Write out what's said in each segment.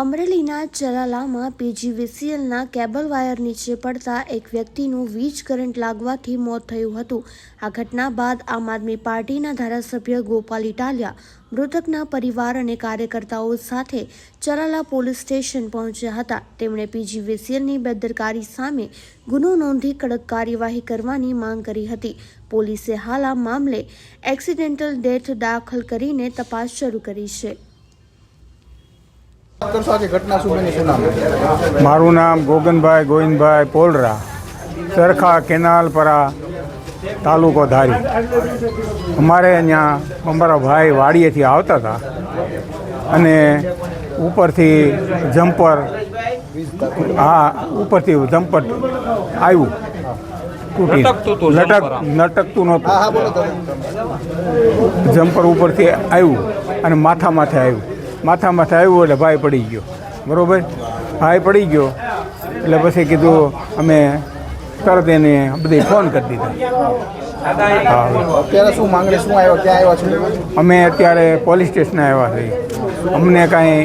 અમરેલીના ચલાલામાં પીજીવીસીએલના cable wire નીચે પડતા એક વ્યક્તિનું વીજ કરંટ લાગવાથી મોત થયું હતું. આ ઘટના બાદ આમ આદમી પાર્ટીના ધારાસભ્ય ગોપાલ ઇટાલિયા, મૃતકના પરિવાર અને કાર્યકર્તાઓ સાથે ચલાલા પોલીસ સ્ટેશન પહોંચ્યા હતા. તેમણે પીજીવીસીએલની બેદરકારી સામે ગુનો નોંધી કડક કાર્યવાહી કરવાની માંગ કરી હતી. પોલીસે હાલ આ મામલે એક્સિડેન્ટલ ડેથ દાખલ કરીને તપાસ શરૂ કરી છે. કરશો? આજે ઘટના શું બની શું નામ? મારું નામ ગોગનભાઈ ગોવિંદભાઈ પોલરા ચરખા કેનાલપરા તાલુકો ધારી. અમારે અહીંયા અમારા ભાઈ વાડીએથી આવતા હતા અને ઉપરથી જમ્પર હા ઉપરથી જમ્પર આવ્યું. તૂટી. લટક લટકતું નહોતું. જમ્પર ઉપરથી આવ્યું અને માથા માથે આવ્યું. માથા માથે આવ્યું એટલે ભાઈ પડી ગયો. બરાબર? ભાઈ પડી ગયો. એટલે પછી કીધું અમે તરત એને બધી ફોન કરી દીધા. હા. અત્યારે શું માંગણી આવ્યો ક્યાં આવ્યા અમે અત્યારે પોલીસ સ્ટેશને આવ્યા છીએ. અમને કાંઈ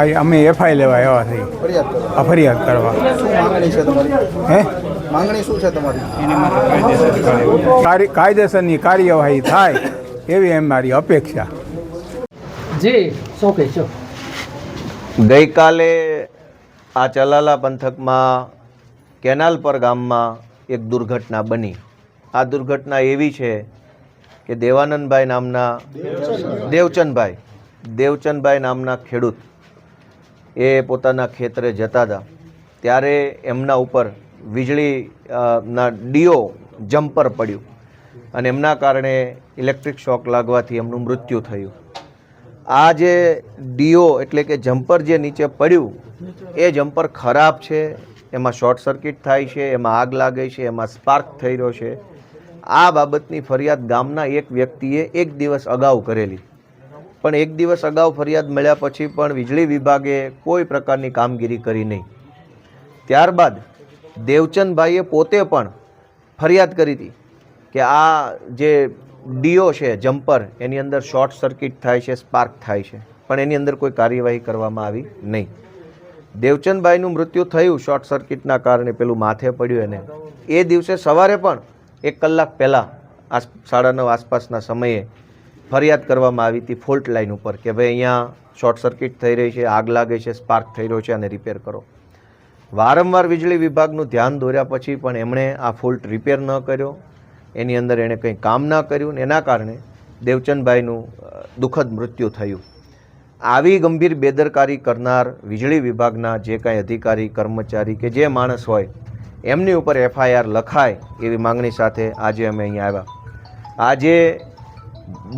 આ અમે એફઆઈ લેવા આવ્યા છીએ. ફરિયાદ આ ફરિયાદ કરવા. હે? માંગણી શું છે તમારી? કાયદેસરની કાર્યવાહી થાય એવી એમ મારી અપેક્ષા. ગઈકાલે આ ચલાલા પંથકમાં કેનાલ પર ગામમાં એક દુર્ઘટના બની. આ દુર્ઘટના એવી છે કે દેવાનંદભાઈ નામના દેવચંદભાઈ દેવચંદભાઈ નામના ખેડૂત એ પોતાના ખેતરે જતા હતા. ત્યારે એમના ઉપર વીજળી ના ડીઓ જમ્પર પડ્યું અને એમના કારણે ઇલેક્ટ્રિક શોક લાગવાથી એમનું મૃત્યુ થયું. આ જે ડીઓ એટલે કે જમ્પર જે નીચે પડ્યું, એ જમ્પર ખરાબ છે, એમાં શોર્ટ સર્કિટ થાય છે, એમાં આગ લાગે છે, એમાં સ્પાર્ક થઈ રહ્યો છે. આ બાબતની ફરિયાદ ગામના એક વ્યક્તિએ એક દિવસ અગાઉ કરેલી. પણ એક દિવસ અગાઉ ફરિયાદ મળ્યા પછી પણ વીજળી વિભાગે કોઈ પ્રકારની કામગીરી કરી નહીં. ત્યારબાદ દેવચંદભાઈએ પોતે પણ ફરિયાદ કરી હતી કે આ જે ડીઓ છે, જમ્પર, એની અંદર શોર્ટ સર્કિટ થાય છે, સ્પાર્ક થાય છે, પણ એની અંદર કોઈ કાર્યવાહી કરવામાં આવી નહીં. દેવચંદભાઈનું મૃત્યુ થયું શોર્ટ સર્કિટના કારણે પેલું માથે પડ્યું એને. એ દિવસે સવારે પણ એક કલાક પહેલાં આસ, સાડા નવ આસપાસના સમયે ફરિયાદ કરવામાં આવી હતી ફોલ્ટ લાઇન ઉપર કે ભાઈ અહીંયા શોર્ટ સર્કિટ થઈ રહી છે, આગ લાગે છે, સ્પાર્ક થઈ રહ્યો છે, અને રિપેર કરો. વારંવાર વીજળી વિભાગનું ધ્યાન દોર્યા પછી પણ એમણે આ ફોલ્ટ રિપેર ન કર્યો. એની અંદર એણે કંઈ કામ ના કર્યું ને એના કારણે દેવચંદભાઈનું દુઃખદ મૃત્યુ થયું. આવી ગંભીર બેદરકારી કરનાર વીજળી વિભાગના જે કાંઈ અધિકારી, કર્મચારી કે જે માણસ હોય, એમની ઉપર એફઆઈઆર લખાય એવી માંગણી સાથે આજે અમે અહીંયા આવ્યા. આજે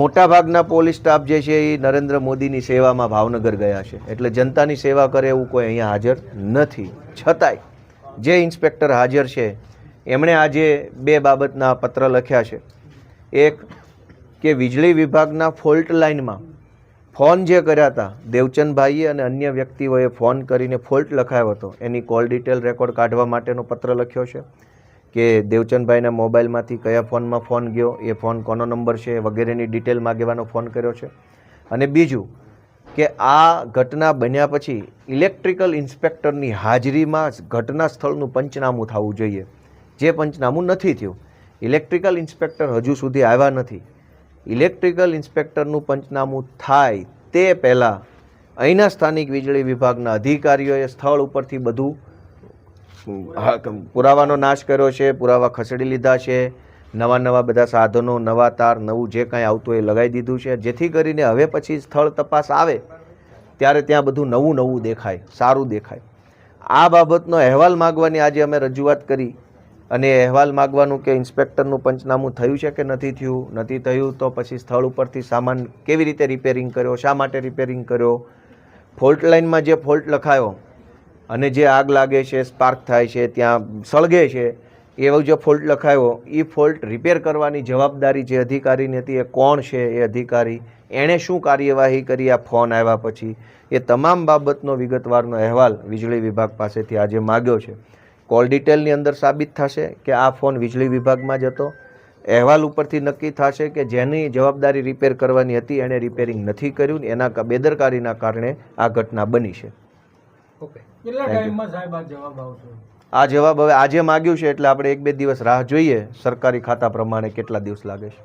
મોટાભાગના પોલીસ સ્ટાફ જે છે એ નરેન્દ્ર મોદીની સેવામાં ભાવનગર ગયા છે. એટલે જનતાની સેવા કરે એવું કોઈ અહીંયા હાજર નથી. છતાંય જે ઇન્સ્પેક્ટર હાજર છે એમણે આજે બે બાબતના પત્ર લખ્યા છે. એક, કે વીજળી વિભાગના ફોલ્ટ લાઇનમાં ફોન જે કર્યા હતા, દેવચંદભાઈએ અને અન્ય વ્યક્તિઓએ ફોન કરીને ફોલ્ટ લખાયો હતો. એની કોલ ડિટેલ રેકોર્ડ કાઢવા માટેનો પત્ર લખ્યો છે કે દેવચંદભાઈના મોબાઈલમાંથી કયા ફોનમાં ફોન ગયો, એ ફોન કોનો નંબર છે, વગેરેની ડિટેલ માગવાનો ફોન કર્યો છે. અને બીજું, કે આ ઘટના બન્યા પછી ઇલેક્ટ્રિકલ ઇન્સ્પેક્ટરની હાજરીમાં ઘટના સ્થળનું પંચનામું થવું જોઈએ. જે પંચનામું નથી થયું. ઇલેક્ટ્રિકલ ઇન્સ્પેક્ટર હજુ સુધી આવ્યા નથી. ઇલેક્ટ્રિકલ ઇન્સ્પેક્ટરનું પંચનામું થાય તે પહેલાં અહીંના સ્થાનિક વીજળી વિભાગના અધિકારીઓએ સ્થળ ઉપરથી બધું પુરાવાનો નાશ કર્યો છે, પુરાવા ખસેડી લીધા છે, નવા નવા બધા સાધનો, નવા તાર, નવું જે કાંઈ આવતું એ લગાવી દીધું છે. જેથી કરીને હવે પછી સ્થળ તપાસ આવે ત્યારે ત્યાં બધું નવું નવું દેખાય, સારું દેખાય. આ બાબતનો અહેવાલ માગવાની આજે અમે રજૂઆત કરી. અને અહેવાલ માગવાનું કે ઇન્સ્પેક્ટરનું પંચનામું થયું છે કે નથી થયું? નથી થયું તો પછી સ્થળ ઉપરથી સામાન કેવી રીતે રિપેરિંગ કર્યો? શા માટે રિપેરિંગ કર્યો? ફોલ્ટ લાઇનમાં જે ફોલ્ટ લખાયો અને જે આગ લાગે છે સ્પાર્ક થાય છે, ત્યાં સળગે છે એવો જે ફોલ્ટ લખાયો એ ફોલ્ટ રિપેર કરવાની જવાબદારી જે અધિકારીની હતી એ કોણ છે એ અધિકારી? એણે શું કાર્યવાહી કરી? આ ફોન આવ્યા પછી. એ તમામ બાબતનો વિગતવારનો અહેવાલ વીજળી વિભાગ પાસેથી આજે માગ્યો છે. કોલ ડિટેલની અંદર સાબિત થશે કે આ ફોન વીજળી વિભાગમાં જ હતો. અહેવાલ ઉપરથી નક્કી થશે કે જેની જવાબદારી રિપેર કરવાની હતી એણે રિપેરિંગ નથી કર્યું એના બેદરકારીના કારણે આ ઘટના બની છે. આ જવાબ હવે આજે માગ્યું છે એટલે આપણે એક બે દિવસ રાહ જોઈએ સરકારી ખાતા પ્રમાણે કેટલા દિવસ લાગે છે.